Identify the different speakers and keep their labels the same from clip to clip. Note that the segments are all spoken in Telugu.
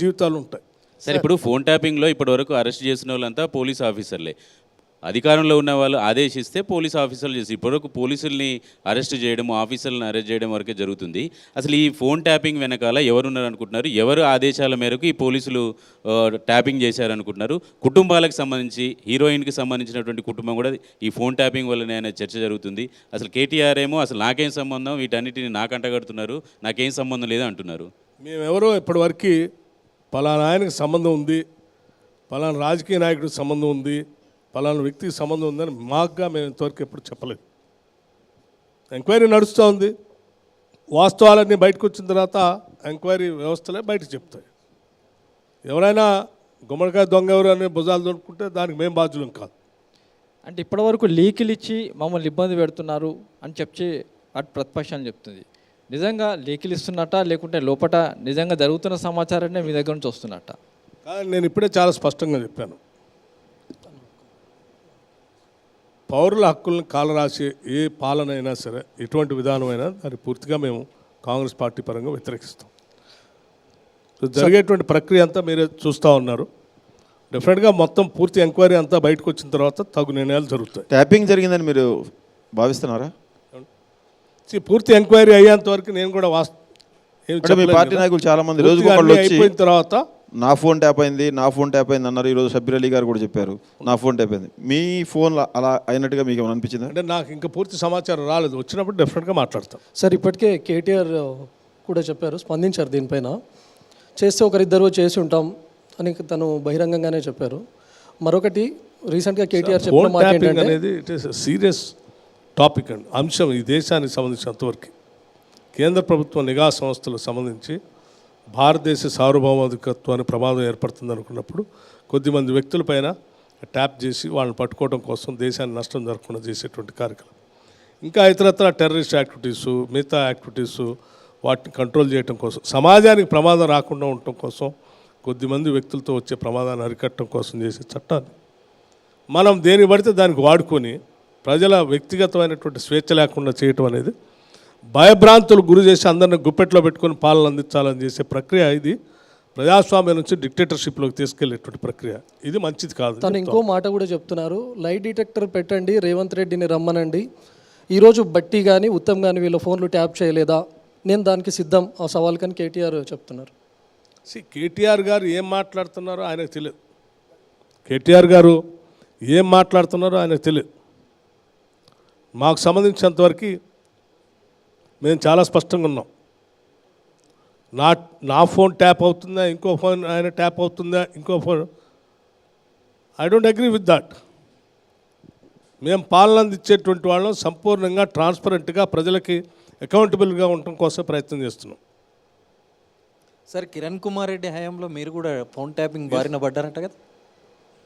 Speaker 1: జీవితాలు ఉంటాయి.
Speaker 2: సరే ఇప్పుడు ఫోన్ ట్యాపింగ్లో ఇప్పటి వరకు అరెస్ట్ చేసిన వాళ్ళంతా పోలీస్ ఆఫీసర్లే. అధికారంలో ఉన్న వాళ్ళు ఆదేశిస్తే పోలీస్ ఆఫీసర్లు చేసి ఇప్పటివరకు పోలీసుల్ని అరెస్ట్ చేయడం ఆఫీసర్లను అరెస్ట్ చేయడం వరకే జరుగుతుంది. అసలు ఈ ఫోన్ ట్యాపింగ్ వెనకాల ఎవరున్నారు అనుకుంటున్నారు ఎవరు ఆదేశాల మేరకు ఈ పోలీసులు ట్యాపింగ్ చేశారనుకుంటున్నారు? కుటుంబాలకు సంబంధించి హీరోయిన్కి సంబంధించినటువంటి కుటుంబం కూడా ఈ ఫోన్ ట్యాపింగ్ వల్లనే అనే చర్చ జరుగుతుంది. అసలు కేటీఆర్ ఏమో అసలు నాకేం సంబంధం? వీటన్నిటిని నాకు అంటగడుతున్నారు నాకేం సంబంధం లేదు అంటున్నారు
Speaker 1: మేమెవరో ఇప్పటివరకు పలానా ఆయనకు సంబంధం ఉంది పలానా రాజకీయ నాయకుడికి సంబంధం ఉంది పలానా వ్యక్తికి సంబంధం ఉందని మాకుగా మేము ఇంతవరకు ఎప్పుడు చెప్పలేదు. ఎంక్వైరీ నడుస్తూ ఉంది. వాస్తవాలన్నీ బయటకు వచ్చిన తర్వాత ఎంక్వైరీ వ్యవస్థలే బయటకు చెప్తాయి. ఎవరైనా గుమ్మడికాయ దొంగ ఎవరు అనే భుజాలు దొరుకుంటే దానికి మేము బాధ్యులం కాదు.
Speaker 3: అంటే ఇప్పటివరకు లీకులు ఇచ్చి మమ్మల్ని ఇబ్బంది పెడుతున్నారు అని చెప్పి అటు ప్రతిపక్షాన్ని చెప్తుంది. నిజంగా లీకులు ఇస్తున్నట్ట లేకుంటే లోపట నిజంగా జరుగుతున్న సమాచారాన్ని మీ దగ్గర నుంచి వస్తున్నట్ట?
Speaker 1: కానీ నేను ఇప్పుడే చాలా స్పష్టంగా చెప్పాను. పౌరుల హక్కులను కాలరాసే ఏ పాలన అయినా సరే ఎటువంటి విధానమైనా దాన్ని పూర్తిగా మేము కాంగ్రెస్ పార్టీ పరంగా వ్యతిరేకిస్తాం. జరిగేటువంటి ప్రక్రియ అంతా మీరే చూస్తూ ఉన్నారు. డెఫినెట్గా మొత్తం పూర్తి ఎంక్వైరీ అంతా బయటకు వచ్చిన తర్వాత తగు నిర్ణయాలు జరుగుతాయి.
Speaker 4: ట్యాపింగ్ జరిగిందని మీరు భావిస్తున్నారా?
Speaker 1: పూర్తి ఎంక్వైరీ అయ్యేంత వరకు నేను కూడా వాస్ ఏం
Speaker 4: అంటే మీ పార్టీ. నాయకులు చాలా మంది వచ్చి
Speaker 1: అయిపోయిన తర్వాత
Speaker 4: నా ఫోన్ ట్యాప్ అయింది నా ఫోన్ ట్యాప్ అయింది అన్నారు ఈరోజు షబ్బీర్ అలీ గారు కూడా చెప్పారు నా ఫోన్ ట్యాప్ అయింది. మీ ఫోన్ అలా అయినట్టుగా మీకు ఏమైనా అనిపించిందా?
Speaker 1: అంటే నాకు ఇంకా పూర్తి సమాచారం రాలేదు. వచ్చినప్పుడు డెఫినెట్గా మాట్లాడతాం.
Speaker 5: సార్ ఇప్పటికే కేటీఆర్ కూడా చెప్పారు స్పందించారు దీనిపైన. చేస్తే ఒకరిద్దరు చేసి ఉంటాం అని తను బహిరంగంగానే చెప్పారు. మరొకటి రీసెంట్గా కేటీఆర్ చెప్పిన
Speaker 1: ఫోన్
Speaker 5: మాట
Speaker 1: ట్యాపింగ్
Speaker 5: ఏంటంటే
Speaker 1: అనేది ఇట్ ఈస్ సీరియస్ టాపిక్ అండి. అంశం ఈ దేశానికి సంబంధించినంతవరకు. కేంద్ర ప్రభుత్వ నిఘా సంస్థలకు సంబంధించి భారతదేశ సార్వభౌమాధికత్వానికి ప్రమాదం ఏర్పడుతుంది అనుకున్నప్పుడు కొద్దిమంది వ్యక్తులపైన ట్యాప్ చేసి వాళ్ళని పట్టుకోవడం కోసం దేశాన్ని నష్టం జరగకుండా చేసేటువంటి కార్యక్రమం. ఇంకా ఇతరత్ర టెర్రరిస్ట్ యాక్టివిటీస్ మిగతా యాక్టివిటీస్ వాటిని కంట్రోల్ చేయడం కోసం సమాజానికి ప్రమాదం రాకుండా ఉండటం కోసం కొద్దిమంది వ్యక్తులతో వచ్చే ప్రమాదాన్ని అరికట్టడం కోసం చేసే చట్టాన్ని మనం దేని పడితే దానికి వాడుకొని ప్రజల వ్యక్తిగతమైనటువంటి స్వేచ్ఛ లేకుండా చేయటం అనేది భయభ్రాంతులు గురి చేసి అందరిని గుప్పెట్లో పెట్టుకొని పాలన అందించాలని చేసే ప్రక్రియ ఇది. ప్రజాస్వామ్యం నుంచి డిక్టేటర్షిప్లోకి తీసుకెళ్ళేటువంటి ప్రక్రియ. ఇది మంచిది కాదు
Speaker 5: తను ఇంకో మాట కూడా చెప్తున్నారు. లైట్ డిటెక్టర్ పెట్టండి రేవంత్ రెడ్డిని రమ్మనండి. ఈరోజు బట్టి కానీ ఉత్తమ్ కానీ వీళ్ళ ఫోన్లు ట్యాప్ చేయలేదా? నేను దానికి సిద్ధం. ఆ సవాల్ కానీ కేటీఆర్ చెప్తున్నారు.
Speaker 1: సి కేటీఆర్ గారు ఏం మాట్లాడుతున్నారో ఆయనకు తెలియదు. కేటీఆర్ గారు ఏం మాట్లాడుతున్నారో ఆయనకు తెలియదు. మాకు సంబంధించినంతవరకు మేము చాలా స్పష్టంగా ఉన్నాం. నా నా ఫోన్ ట్యాప్ అవుతుందా ఇంకో ఫోన్ ఆయన ట్యాప్ అవుతుందా ఇంకో phone. I don't agree with that మేము పాలన అందించేటువంటి వాళ్ళం సంపూర్ణంగా ట్రాన్స్పరెంట్గా ప్రజలకి అకౌంటబుల్గా ఉండటం కోసం ప్రయత్నం చేస్తున్నాం.
Speaker 6: సార్ కిరణ్ కుమార్ రెడ్డి హయాంలో మీరు కూడా ఫోన్ ట్యాపింగ్ బారిన పడ్డారంట కదా?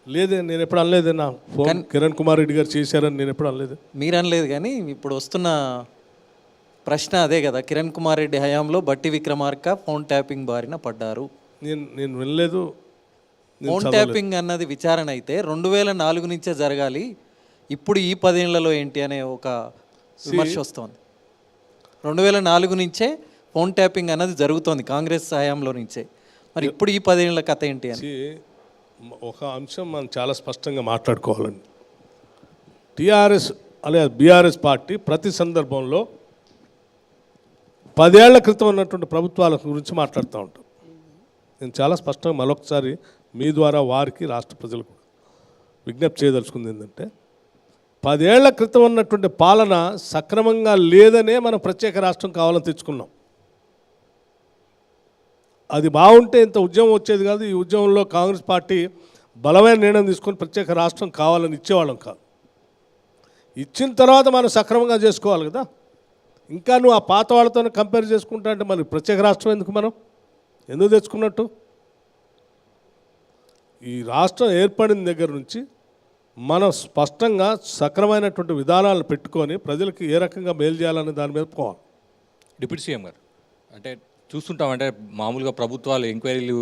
Speaker 1: లేదే నేను ఎప్పుడు అనలేదే నా ఫోన్. కిరణ్ కుమార్ రెడ్డి గారు చేశారని నేను ఎప్పుడు అనలేదు.
Speaker 6: మీరు అనలేదు కానీ ఇప్పుడు వస్తున్న ప్రశ్న అదే కదా. కిరణ్ కుమార్ రెడ్డి హయాంలో బట్టి విక్రమార్క ఫోన్ ట్యాపింగ్ బారిన పడ్డారు.
Speaker 1: నేను నేను వినలేదు.
Speaker 6: ఫోన్ ట్యాపింగ్ అన్నది విచారణ అయితే రెండు వేల నాలుగు నుంచే జరగాలి. ఇప్పుడు ఈ పదేళ్ళలో ఏంటి అనే ఒక విమర్శ వస్తోంది. రెండు వేల నాలుగు నుంచే ఫోన్ ట్యాపింగ్ అన్నది జరుగుతోంది కాంగ్రెస్ హయాంలో నుంచే. మరి ఇప్పుడు ఈ పదేళ్ళ కథ ఏంటి అని?
Speaker 1: ఒక అంశం మనం చాలా స్పష్టంగా మాట్లాడుకోవాలండి. టీఆర్ఎస్ అలాగే బీఆర్ఎస్ పార్టీ ప్రతి సందర్భంలో పదేళ్ళ క్రితం ఉన్నటువంటి ప్రభుత్వాల గురించి మాట్లాడుతూ ఉంటాం. నేను చాలా స్పష్టంగా మరొకసారి మీ ద్వారా వారికి రాష్ట్ర ప్రజలకు విజ్ఞప్తి చేయదలుచుకుంది ఏంటంటే పదేళ్ళ క్రితం ఉన్నటువంటి పాలన సక్రమంగా లేదనే మనం ప్రత్యేక రాష్ట్రం కావాలని తెచ్చుకున్నాం. అది బాగుంటే ఇంత ఉద్యమం వచ్చేది కాదు. ఈ ఉద్యమంలో కాంగ్రెస్ పార్టీ బలమైన నిర్ణయం తీసుకొని ప్రత్యేక రాష్ట్రం కావాలని ఇచ్చేవాళ్ళం కాదు. ఇచ్చిన తర్వాత మనం సక్రమంగా చేసుకోవాలి కదా. ఇంకా నువ్వు ఆ పాత వాళ్ళతో కంపేర్ చేసుకుంటా అంటే మనకి ప్రత్యేక రాష్ట్రం ఎందుకు మనం? ఎందుకు తెచ్చుకున్నట్టు? ఈ రాష్ట్రం ఏర్పడిన దగ్గర నుంచి మనం స్పష్టంగా సక్రమైనటువంటి విధానాలను పెట్టుకొని ప్రజలకు ఏ రకంగా మేలు చేయాలనే దాని మీద పోవాలి.
Speaker 7: డిప్యూటీ సీఎం గారు అంటే చూస్తుంటాం అంటే మామూలుగా ప్రభుత్వాలు ఎంక్వైరీలు